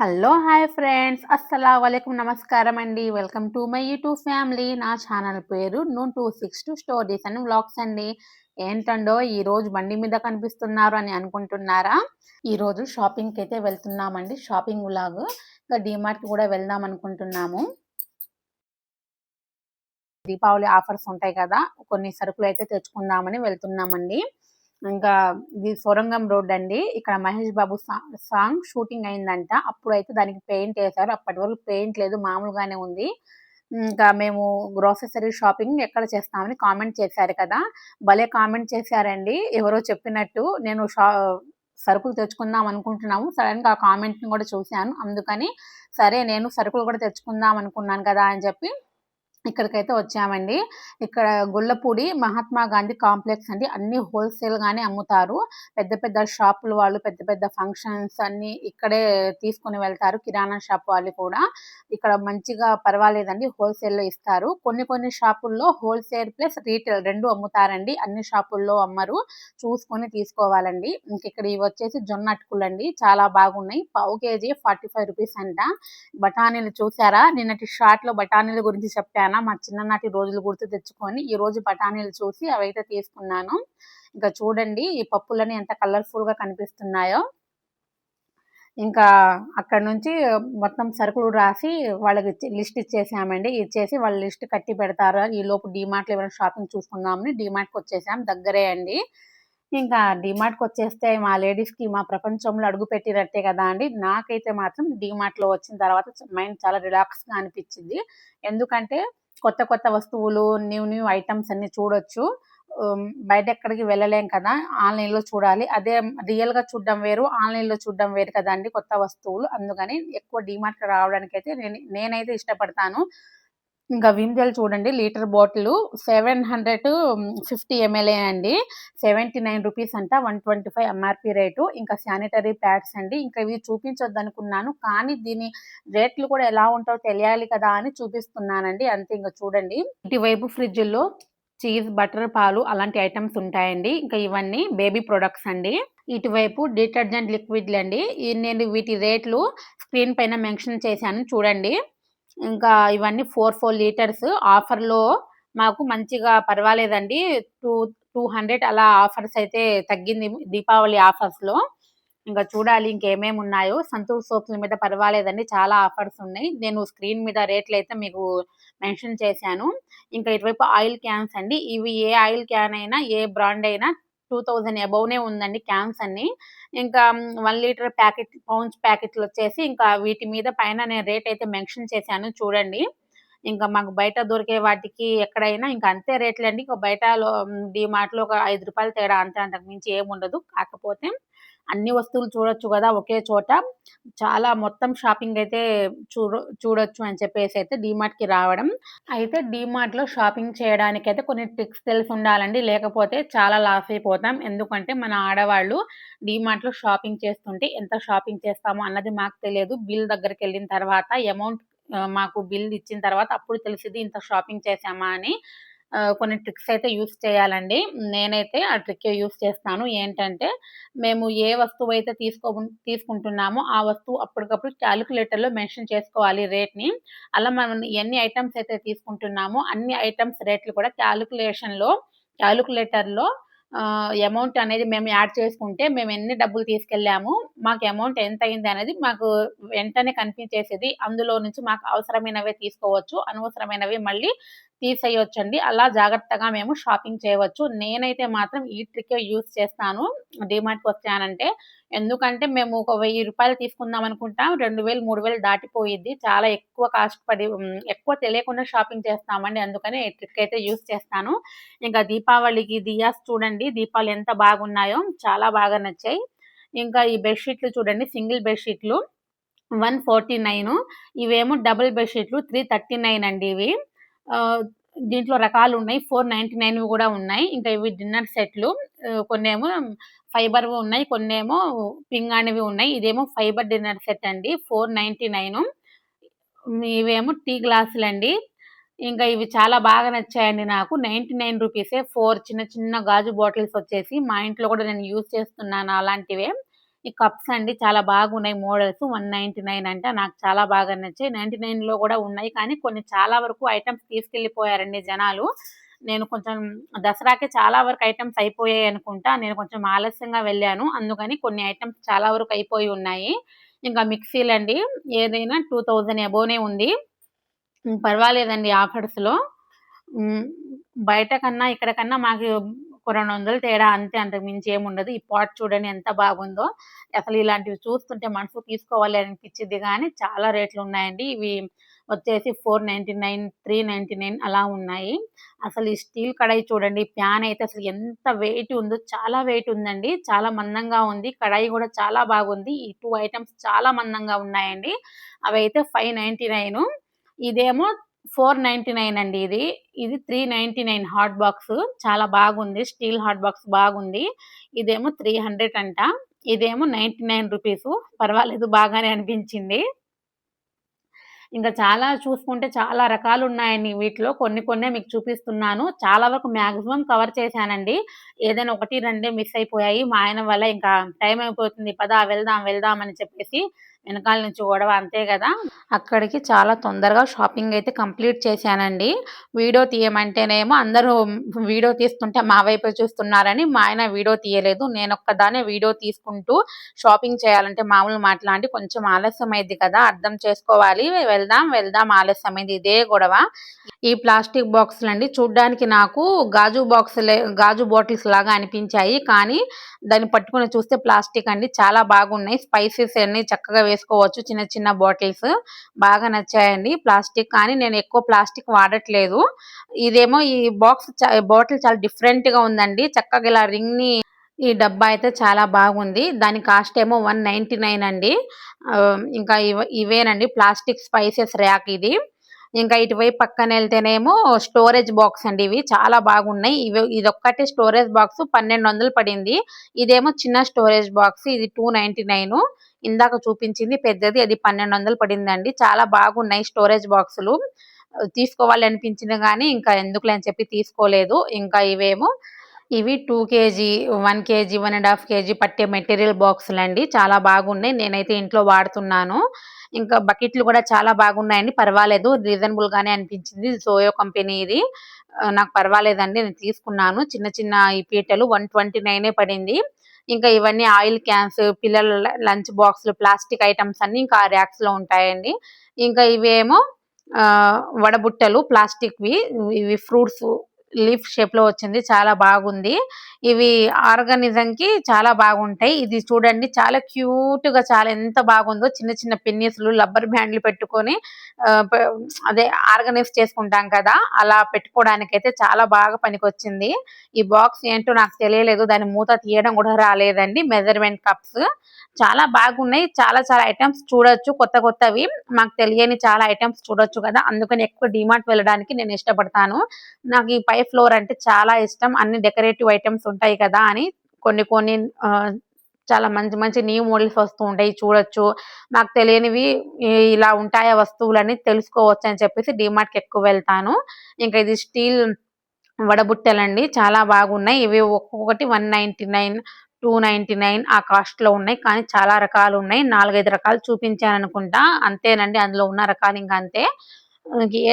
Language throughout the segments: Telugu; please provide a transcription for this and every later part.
Hello hi friends. అస్సలం వలైకుం నమస్కారం అండి. Welcome to my YouTube family. నా ఛానల్ పేరు నూ two six two stories and vlogs అండి. ఏంటండో ఈ రోజు బండి మీద కనిపిస్తున్నారు అని అనుకుంటున్నారా? ఈ రోజు షాపింగ్కి అయితే వెళ్తున్నామండి. Shopping vlog. ఇంకా డిమార్ట్కి కూడా వెళ్దాం అనుకుంటున్నాము. దీపావళి ఆఫర్స్ ఉంటాయి కదా కొన్ని సరుకులు అయితే తెచ్చుకుందామని వెళ్తున్నామండి. ఇంకా ఇది సొరంగం రోడ్ అండి. ఇక్కడ మహేష్ బాబు సాంగ్ షూటింగ్ అయిందంట. అప్పుడు అయితే దానికి పెయింట్ వేశారు. అప్పటి వరకు పెయింట్ లేదు మామూలుగానే ఉంది. ఇంకా మేము గ్రోసెసరీ షాపింగ్ ఎక్కడ చేస్తామని కామెంట్ చేశారు కదా. భలే కామెంట్ చేశారండి. ఎవరో చెప్పినట్టు నేను షా సరుకులు తెచ్చుకుందాం అనుకుంటున్నాము. సడన్గా ఆ కామెంట్ని కూడా చూశాను. అందుకని సరే నేను సరుకులు కూడా తెచ్చుకుందాం అనుకున్నాను కదా అని చెప్పి ఇక్కడికైతే వచ్చామండి. ఇక్కడ గుళ్ళపూడి మహాత్మా గాంధీ కాంప్లెక్స్ అండి. అన్ని హోల్సేల్ గానే అమ్ముతారు. పెద్ద పెద్ద షాపులు వాళ్ళు పెద్ద పెద్ద ఫంక్షన్స్ అన్ని ఇక్కడే తీసుకుని వెళ్తారు. కిరాణా షాప్ వాళ్ళు కూడా. ఇక్కడ మంచిగా పర్వాలేదండి. హోల్సేల్లో ఇస్తారు. కొన్ని కొన్ని షాపుల్లో హోల్సేల్ ప్లస్ రీటైల్ రెండు అమ్ముతారండి. అన్ని షాపుల్లో అమ్మరు. చూసుకొని తీసుకోవాలండి. ఇంక ఇక్కడ ఇవి వచ్చేసి జొన్న అటుకులు అండి చాలా బాగున్నాయి. పావు కేజీ ఫార్టీ ఫైవ్ రూపీస్ అంట. బఠానీలు చూసారా? నిన్నటి షార్ట్లో బఠానీల గురించి చెప్పాను. మా చిన్ననాటి రోజులు గుర్తు తెచ్చుకొని ఈ రోజు బఠానీలు చూసి అవైతే తీసుకున్నాను. ఇంకా చూడండి ఈ పప్పులని ఎంత కలర్ఫుల్గా కనిపిస్తున్నాయో. ఇంకా అక్కడ నుంచి మొత్తం సరుకులు రాసి వాళ్ళకి లిస్ట్ ఇచ్చేసామండి. ఇచ్చేసి వాళ్ళ లిస్ట్ కట్టి పెడతారు. ఈ లోపు డిమార్ట్లో ఏమైనా షాపింగ్ చూసుకుందామని డిమార్ట్కి వచ్చేసాం. దగ్గరే అండి. ఇంకా డిమార్ట్కి వచ్చేస్తే మా లేడీస్కి మా ప్రపంచంలో అడుగు పెట్టినట్టే కదా అండి. నాకైతే మాత్రం డిమార్ట్లో వచ్చిన తర్వాత మైండ్ చాలా రిలాక్స్గా అనిపించింది. ఎందుకంటే కొత్త కొత్త వస్తువులు న్యూ న్యూ ఐటమ్స్ అన్ని చూడొచ్చు. బయట ఎక్కడికి వెళ్ళలేం కదా ఆన్లైన్లో చూడాలి. అదే రియల్గా చూడడం వేరు ఆన్లైన్లో చూడడం వేరు కదా అండి కొత్త వస్తువులు. అందుకని ఎక్కువ డిమార్ట్ రావడానికి అయితే నేను నేనైతే ఇష్టపడతాను. ఇంకా విమ్జెల్ చూడండి litre bottle seven hundred fifty ML అండి. సెవెంటీ నైన్ రూపీస్ అంట one twenty five MRP rate. ఇంకా శానిటరీ ప్యాడ్స్ అండి. ఇంకా ఇవి చూపించొద్దు అనుకున్నాను కానీ దీని రేట్లు కూడా ఎలా ఉంటాయో తెలియాలి కదా అని చూపిస్తున్నానండి. అంతే ఇంకా చూడండి. ఇటువైపు ఫ్రిడ్జ్లో చీజ్ బటర్ పాలు అలాంటి ఐటమ్స్ ఉంటాయండి. ఇంకా ఇవన్నీ బేబీ ప్రొడక్ట్స్ అండి. ఇటువైపు డిటర్జెంట్ లిక్విడ్లు అండి. నేను వీటి రేట్లు స్క్రీన్ పైన మెన్షన్ చేశాను చూడండి. ఇంకా ఇవన్నీ ఫోర్ ఫోర్ లీటర్స్ ఆఫర్లో మాకు మంచిగా పర్వాలేదండి. టూ టూ హండ్రెడ్ అలా ఆఫర్స్ అయితే తగ్గింది దీపావళి ఆఫర్స్లో. ఇంకా చూడాలి ఇంకేమేమి ఉన్నాయో. సంతూర్ సోప్స్ మీద పర్వాలేదండి. చాలా ఆఫర్స్ ఉన్నాయి. నేను స్క్రీన్ మీద రేట్లు అయితే మీకు మెన్షన్ చేశాను. ఇంకా ఇటువైపు ఆయిల్ క్యాన్స్ అండి. ఇవి ఏ ఆయిల్ క్యాన్ అయినా ఏ బ్రాండ్ అయినా టూ థౌజండ్ అబౌవ్నే ఉందండి క్యాన్స్ అన్ని. ఇంకా వన్ లీటర్ ప్యాకెట్ పౌండ్స్ ప్యాకెట్లు వచ్చేసి ఇంకా వీటి మీద పైన నేను రేట్ అయితే మెన్షన్ చేశాను చూడండి. ఇంకా మాకు బయట దొరికే వాటికి ఎక్కడైనా ఇంకా అంతే రేట్లండి. ఇంకా బయట లో ఒక ఐదు రూపాయలు తేడా అంతే అంతకు మించి ఏముండదు. కాకపోతే అన్ని వస్తువులు చూడొచ్చు కదా ఒకే చోట. చాలా మొత్తం షాపింగ్ అయితే చూడ చూడొచ్చు అని చెప్పేసి అయితే కి రావడం. అయితే లో షాపింగ్ చేయడానికి అయితే కొన్ని ట్రిక్స్ తెలిసి ఉండాలండి. లేకపోతే చాలా లాస్ అయిపోతాం. ఎందుకంటే మన ఆడవాళ్ళు లో షాపింగ్ చేస్తుంటే ఎంత షాపింగ్ చేస్తామో అన్నది మాకు తెలియదు. బిల్ దగ్గరికి వెళ్ళిన తర్వాత అమౌంట్ మాకు బిల్ ఇచ్చిన తర్వాత అప్పుడు తెలిసింది ఇంత షాపింగ్ చేసామా అని. కొన్ని ట్రిక్స్ అయితే యూస్ చేయాలండి. నేనైతే ఆ ట్రిక్ యూస్ చేస్తాను. ఏంటంటే మేము ఏ వస్తువు అయితే తీసుకో తీసుకుంటున్నామో ఆ వస్తువు అప్పటికప్పుడు క్యాలిక్యులేటర్లో మెన్షన్ చేసుకోవాలి రేట్ని. అలా మనం ఎన్ని ఐటమ్స్ అయితే తీసుకుంటున్నామో అన్ని ఐటమ్స్ రేట్లు కూడా క్యాలిక్యులేషన్లో క్యాలిక్యులేటర్లో అమౌంట్ అనేది మేము యాడ్ చేసుకుంటే మేము ఎన్ని డబ్బులు తీసుకెళ్ళాము మాకు అమౌంట్ ఎంత అయింది అనేది మాకు వెంటనే కనిపించేసేది అందులో నుంచి మాకు అవసరమైనవే తీసుకోవచ్చు అనవసరమైనవి మళ్ళీ తీసేయొచ్చండి. అలా జాగ్రత్తగా మేము షాపింగ్ చేయవచ్చు. నేనైతే మాత్రం ఈ ట్రిక్ యూస్ చేస్తాను. డిమార్ట్కి వచ్చానంటే ఎందుకంటే మేము ఒక వెయ్యి రూపాయలు తీసుకుందాం అనుకుంటాం. రెండు వేలు మూడు వేలు దాటిపోయిద్ది. చాలా ఎక్కువ కాస్ట్ పడి ఎక్కువ తెలియకుండా షాపింగ్ చేస్తామండి. అందుకని ట్రిక్ అయితే యూస్ చేస్తాను. ఇంకా దీపావళికి దియాస్ చూడండి. దీపాలు ఎంత బాగున్నాయో. చాలా బాగా నచ్చాయి. ఇంకా ఈ బెడ్షీట్లు చూడండి. సింగిల్ బెడ్షీట్లు వన్ ఫార్టీ నైన్. ఇవేమో డబుల్ బెడ్షీట్లు త్రీ థర్టీ నైన్ అండి ఇవి. దీంట్లో రకాలు ఉన్నాయి. ఫోర్ నైంటీ నైన్ కూడా ఉన్నాయి. ఇంకా ఇవి డిన్నర్ సెట్లు. కొన్నేమో ఫైబర్ ఉన్నాయి. కొన్నేమో అనేవి ఉన్నాయి. ఇదేమో ఫైబర్ డిన్నర్ సెట్ అండి. ఫోర్ నైంటీ నైన్ ఇవేమో టీ గ్లాసులు అండి. ఇంకా ఇవి చాలా బాగా నచ్చాయండి నాకు. నైంటీ నైన్ రూపీసే ఫోర్ చిన్న చిన్న గాజు బాటిల్స్ వచ్చేసి మా ఇంట్లో కూడా నేను యూజ్ చేస్తున్నాను అలాంటివే. ఈ కప్స్ అండి చాలా బాగున్నాయి మోడల్స్. వన్ నైన్టీ నైన్ అంట. నాకు చాలా బాగా నచ్చాయి. నైన్టీ నైన్లో కూడా ఉన్నాయి. కానీ కొన్ని చాలా వరకు ఐటమ్స్ తీసుకెళ్ళిపోయారండి జనాలు. నేను కొంచెం దసరాకి చాలా వరకు ఐటమ్స్ అయిపోయాయి అనుకుంటా. నేను కొంచెం ఆలస్యంగా వెళ్ళాను. అందుకని కొన్ని ఐటమ్స్ చాలా వరకు అయిపోయి ఉన్నాయి. ఇంకా మిక్సీలు అండి. ఏదైనా టూ థౌజండ్ అబోనే ఉంది. పర్వాలేదండి ఆఫర్స్లో. బయట కన్నా ఇక్కడ కన్నా మాకు రెండు వందలు తేడా అంతే అంతకు మించి ఏముండదు ఈ పాట్ చూడండి ఎంత బాగుందో. అసలు ఇలాంటివి చూస్తుంటే మనసు తీసుకోవాలి అనిపించింది కానీ చాలా రేట్లు ఉన్నాయండి. ఇవి వచ్చేసి four ninety nine three ninety nine అలా ఉన్నాయి. అసలు ఈ స్టీల్ కడాయి చూడండి ప్యాన్ అయితే అసలు ఎంత వెయిట్ ఉందో చాలా వెయిట్ ఉందండి. చాలా మందంగా ఉంది. కడాయి కూడా చాలా బాగుంది. ఈ టూ ఐటమ్స్ చాలా మందంగా ఉన్నాయండి. అవి అయితే ఫైవ్ నైంటీ నైన్. ఇదేమో ఫోర్ నైంటీ నైన్ అండి ఇది. ఇది three ninety nine hot box. చాలా బాగుంది. స్టీల్ హాట్ బాక్స్ బాగుంది. ఇదేమో త్రీ హండ్రెడ్ అంట. ఇదేమో నైంటీ నైన్ రూపీస్. పర్వాలేదు బాగానే అనిపించింది. ఇంకా చాలా చూసుకుంటే చాలా రకాలు ఉన్నాయండి వీటిలో. కొన్ని కొన్నే మీకు చూపిస్తున్నాను. చాలా వరకు మాక్సిమం కవర్ చేశానండి. ఏదైనా ఒకటి రెండే మిస్ అయిపోయాయి. మా ఆయన వల్ల ఇంకా టైం అయిపోతుంది. పదా వెళ్దాం వెళ్దాం అని చెప్పేసి వెనకాల నుంచి గొడవ అంతే కదా. అక్కడికి చాలా తొందరగా షాపింగ్ అయితే కంప్లీట్ చేశానండి. వీడియో తీయమంటేనేమో అందరూ వీడియో తీస్తుంటే మా వైపు చూస్తున్నారని మా ఆయన వీడియో తీయలేదు. నేను ఒక్కదానే వీడియో తీసుకుంటూ షాపింగ్ చేయాలంటే మామూలు మాట్లాడి కొంచెం ఆలస్యం అయింది కదా అర్థం చేసుకోవాలి. వెళ్దాం వెళ్దాం ఆలస్యమైంది. ఇదే గొడవ. ఈ ప్లాస్టిక్ బాక్సులు అండి చూడ్డానికి నాకు గాజు బాక్సులే గాజు బాటిల్స్ లాగా అనిపించాయి. కానీ దాన్ని పట్టుకొని చూస్తే ప్లాస్టిక్ అండి చాలా బాగున్నాయి. స్పైసెస్ అన్ని చక్కగా వేసుకోవచ్చు చిన్న చిన్న బాటిల్స్ బాగా నచ్చాయండి. ప్లాస్టిక్ కానీ నేను ఎక్కువ ప్లాస్టిక్ వాడట్లేదు. ఇదేమో ఈ బాక్స్ బాటిల్ చాలా డిఫరెంట్గా ఉందండి. చక్కగా ఇలా రింగ్ని ఈ డబ్బా అయితే చాలా బాగుంది. దాని కాస్ట్ ఏమో వన్ నైన్టీ నైన్ అండి. ఇంకా ఇవేనండి. ప్లాస్టిక్ స్పైసెస్ ర్యాక్ ఇది. ఇంకా ఇటువైపు పక్కన వెళ్తేనేమో స్టోరేజ్ బాక్స్ అండి ఇవి. చాలా బాగున్నాయి. ఇవి ఇదొక్కటి స్టోరేజ్ బాక్స్ పన్నెండు వందలు పడింది. ఇదేమో చిన్న స్టోరేజ్ బాక్స్ ఇది టూ నైన్టీ నైన్ ఇందాక చూపించింది పెద్దది. అది పన్నెండు వందలు పడిందండి. చాలా బాగున్నాయి స్టోరేజ్ బాక్సులు తీసుకోవాలి అనిపించింది కానీ ఇంకా ఎందుకులే అని చెప్పి తీసుకోలేదు. ఇంకా ఇవేమో ఇవి two KG one KG one and half KG పట్టే మెటీరియల్ బాక్సులు అండి చాలా బాగున్నాయి. నేనైతే ఇంట్లో వాడుతున్నాను. ఇంకా బకెట్లు కూడా చాలా బాగున్నాయండి. పర్వాలేదు రీజనబుల్ గానే అనిపించింది. జోయో కంపెనీ ఇది. నాకు పర్వాలేదండి నేను తీసుకున్నాను. చిన్న చిన్న ఈ పీటలు వన్ ట్వంటీ నైనే పడింది. ఇంకా ఇవన్నీ ఆయిల్ క్యాన్స్ పిల్లల లంచ్ బాక్సులు ప్లాస్టిక్ ఐటమ్స్ అన్ని ఇంకా ర్యాక్స్లో ఉంటాయండి. ఇంకా ఇవేమో ఆ వడబుట్టలు ప్లాస్టిక్ వి ఇవి ఫ్రూట్స్ లీఫ్ షేప్లో వచ్చింది చాలా బాగుంది. ఇవి ఆర్గానిజం కి చాలా బాగుంటాయి. ఇది చూడండి చాలా క్యూట్గా చాలా ఎంత బాగుందో చిన్న చిన్న పిన్నీసులు రబ్బర్ బ్యాండ్లు పెట్టుకొని అదే ఆర్గనైజ్ చేసుకుంటాం కదా. అలా పెట్టుకోవడానికి అయితే చాలా బాగా పనికొచ్చింది. ఈ బాక్స్ ఏంటో నాకు తెలియలేదు దాని మూత తీయడం కూడా రాలేదండి. Measurement cups. చాలా బాగున్నాయి. చాలా చాలా ఐటమ్స్ చూడొచ్చు కొత్త కొత్తవి. మాకు తెలియని చాలా ఐటమ్స్ చూడొచ్చు కదా. అందుకని ఎక్కువ డిమార్ట్ వెళ్ళడానికి నేను ఇష్టపడతాను. నాకు ఈ పై ఫ్లోర్ అంటే చాలా ఇష్టం. అన్ని డెకరేటివ్ ఐటమ్స్ ఉంటాయి కదా అని కొన్ని కొన్ని చాలా మంచి మంచి న్యూ మోడల్స్ వస్తూ ఉంటాయి. చూడొచ్చు. నాకు తెలియనివి ఇలా ఉంటాయా వస్తువులని తెలుసుకోవచ్చు అని చెప్పేసి డిమార్ట్కి ఎక్కువ వెళ్తాను. ఇంకా ఇది స్టీల్ వడబుట్టెలండి. చాలా బాగున్నాయి. ఇవి ఒక్కొక్కటి one ninety nine two ninety nine ఆ కాస్ట్లో ఉన్నాయి. కానీ చాలా రకాలు ఉన్నాయి. నాలుగైదు రకాలు చూపించాను అనుకుంటా అంతేనండి. అందులో ఉన్న రకాలు ఇంకా అంతే.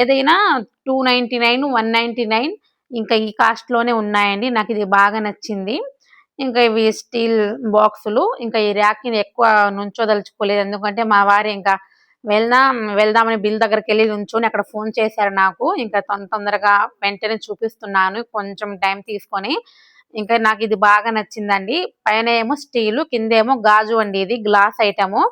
ఏదైనా two ninety nine one ninety nine ఇంకా ఈ కాస్ట్లోనే ఉన్నాయండి. నాకు ఇది బాగా నచ్చింది. ఇంకా ఇవి స్టీల్ బాక్సులు ఇంకా ఈ ర్యాక్ని ఎక్కువ నుంచోదలుచుకోలేదు. ఎందుకంటే మా వారు ఇంకా వెళ్దాం వెళ్దామని బిల్ దగ్గరికి వెళ్ళి నుంచుని అక్కడ ఫోన్ చేశారు నాకు. ఇంకా తొంద తొందరగా వెంటనే చూపిస్తున్నాను. కొంచెం టైం తీసుకొని. ఇంకా నాకు ఇది బాగా నచ్చిందండి. పైన ఏమో స్టీల్ కిందేమో గాజు అండి ఇది. Glass item.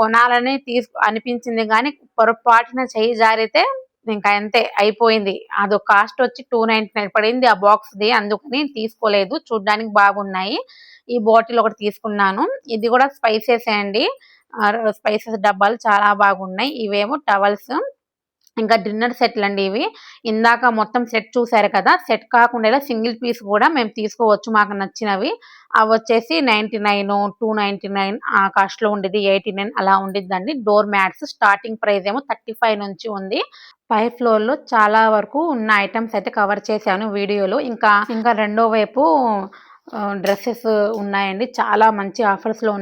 కొనాలని తీసు అనిపించింది కానీ పొరపాటున చేయి జారితే ఇంకా అంతే అయిపోయింది. అది కాస్ట్ వచ్చి టూ నైన్టీ నైన్ పడింది ఆ బాక్స్ ది అందుకని తీసుకోలేదు. చూడ్డానికి బాగున్నాయి. ఈ బాటిల్ ఒకటి తీసుకున్నాను. ఇది కూడా స్పైసెస్ అండి. స్పైసెస్ డబ్బాలు చాలా బాగున్నాయి. ఇవేమో టవల్స్. ఇంకా డిన్నర్ సెట్లు అండి ఇవి. ఇందాక మొత్తం సెట్ చూసారు కదా సెట్ కాకుండా ఇలా సింగిల్ పీస్ కూడా మేము తీసుకోవచ్చు మాకు నచ్చినవి. అవి వచ్చేసి ninety nine two ninety nine ఆ కాస్ట్లో ఉండేది ఎయిటీ నైన్ అలా ఉండిద్దండి. డోర్ మ్యాట్స్ స్టార్టింగ్ ప్రైస్ ఏమో థర్టీ ఫైవ్ నుంచి ఉంది. పై ఫ్లోర్లో చాలా వరకు ఉన్న ఐటమ్స్ అయితే కవర్ చేశాను వీడియోలో. ఇంకా ఇంకా రెండో వైపు డ్రెస్సెస్ ఉన్నాయండి. చాలా మంచి ఆఫర్స్లో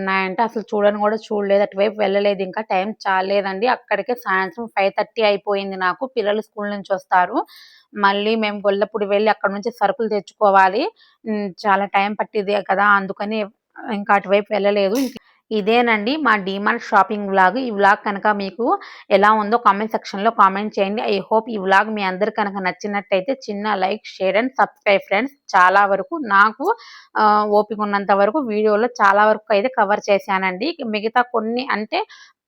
అసలు చూడని కూడా చూడలేదు. అటువైపు వెళ్ళలేదు. ఇంకా టైం చాలేదండి. అక్కడికే సాయంత్రం ఫైవ్ థర్టీ అయిపోయింది నాకు. పిల్లలు స్కూల్ నుంచి వస్తారు. మళ్ళీ మేము గొల్లపూడి వెళ్ళి అక్కడ నుంచి సరుకులు తెచ్చుకోవాలి. చాలా టైం పట్టింది కదా. అందుకని ఇంకా అటువైపు వెళ్ళలేదు. ఇదేనండి మా డిమార్ట్ షాపింగ్ వ్లాగ్. ఈ వ్లాగ్ కనుక మీకు ఎలా ఉందో కామెంట్ సెక్షన్లో కామెంట్ చేయండి. ఐ హోప్ ఈ వ్లాగ్ మీ అందరు కనుక నచ్చినట్టయితే చిన్న like share and subscribe friends. చాలా వరకు నాకు ఓపిక ఉన్నంత వరకు వీడియోలో చాలా వరకు అయితే కవర్ చేశానండి. మిగతా కొన్ని అంటే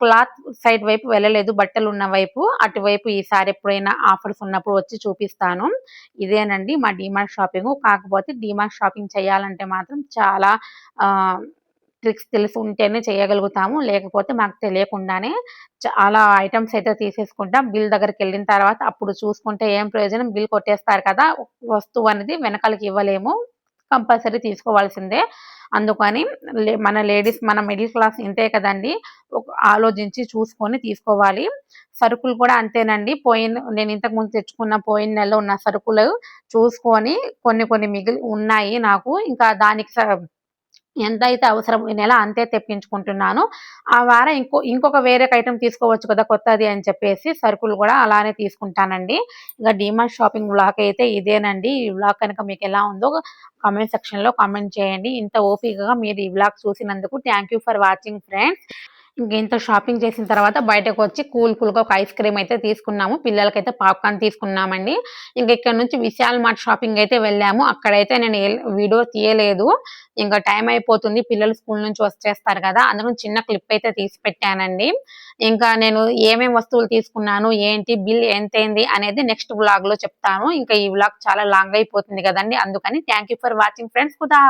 క్లాత్ సైడ్ వైపు వెళ్ళలేదు బట్టలు ఉన్న వైపు. అటువైపు ఈసారి ఎప్పుడైనా ఆఫర్స్ ఉన్నప్పుడు వచ్చి చూపిస్తాను. ఇదేనండి మా డిమార్ట్ షాపింగ్. కాకపోతే డిమార్ట్ షాపింగ్ చేయాలంటే మాత్రం చాలా ట్రిక్స్ తెలిసి ఉంటేనే చేయగలుగుతాము. లేకపోతే మాకు తెలియకుండానే చాలా ఐటమ్స్ అయితే తీసేసుకుంటాం. బిల్ దగ్గరికి వెళ్ళిన తర్వాత అప్పుడు చూసుకుంటే ఏం ప్రయోజనం? బిల్ కొట్టేస్తారు కదా వస్తువు అనేది వెనకాలకి ఇవ్వలేము. కంపల్సరీ తీసుకోవాల్సిందే. అందుకని లే- మన లేడీస్ మన మిడిల్ క్లాస్ ఇంతే కదండి. ఆలోచించి చూసుకొని తీసుకోవాలి. సరుకులు కూడా అంతేనండి. పోయిన నేను ఇంతకు ముందు తెచ్చుకున్న పోయిన నెలలో ఉన్న సరుకులు చూసుకొని కొన్ని కొన్ని మిగిలి ఉన్నాయి నాకు. ఇంకా దానికి స- ఎంత అయితే అవసరం ఈ నెల అంతే తెప్పించుకుంటున్నాను. ఆ వారం ఇంకో ఇంకొక వేరే ఐటమ్ తీసుకోవచ్చు కదా కొత్తది అని చెప్పేసి సరుకులు కూడా అలానే తీసుకుంటానండి. ఇంకా డిమార్ట్ షాపింగ్ బ్లాక్ అయితే ఇదేనండి. ఈ బ్లాగ్ కనుక మీకు ఎలా ఉందో కామెంట్ సెక్షన్లో కామెంట్ చేయండి. ఇంత ఓపికగా మీరు ఈ బ్లాగ్ చూసినందుకు thank you for watching friends. ఇంత షాపింగ్ చేసిన తర్వాత బయటకు వచ్చి కూల్ కూల్గా ఒక ఐస్ క్రీమ్ అయితే తీసుకున్నాము. పిల్లలకైతే పాప్కార్న్ తీసుకున్నామండి. ఇంకా ఇక్కడ నుంచి విశాల్ మార్ట్ షాపింగ్ అయితే వెళ్ళాము. అక్కడైతే నేను వీడియో తీయలేదు. ఇంకా టైం అయిపోతుంది. పిల్లలు స్కూల్ నుంచి వచ్చేస్తారు కదా. అందుకని చిన్న క్లిప్ అయితే తీసి పెట్టానండి. ఇంకా నేను ఏమేమి వస్తువులు తీసుకున్నాను ఏంటి బిల్ ఎంతైంది అనేది నెక్స్ట్ వ్లాగ్లో చెప్తాను. ఇంకా ఈ వ్లాగ్ చాలా లాంగ్ అయిపోతుంది కదండి. అందుకని thank you for watching friends. కుదా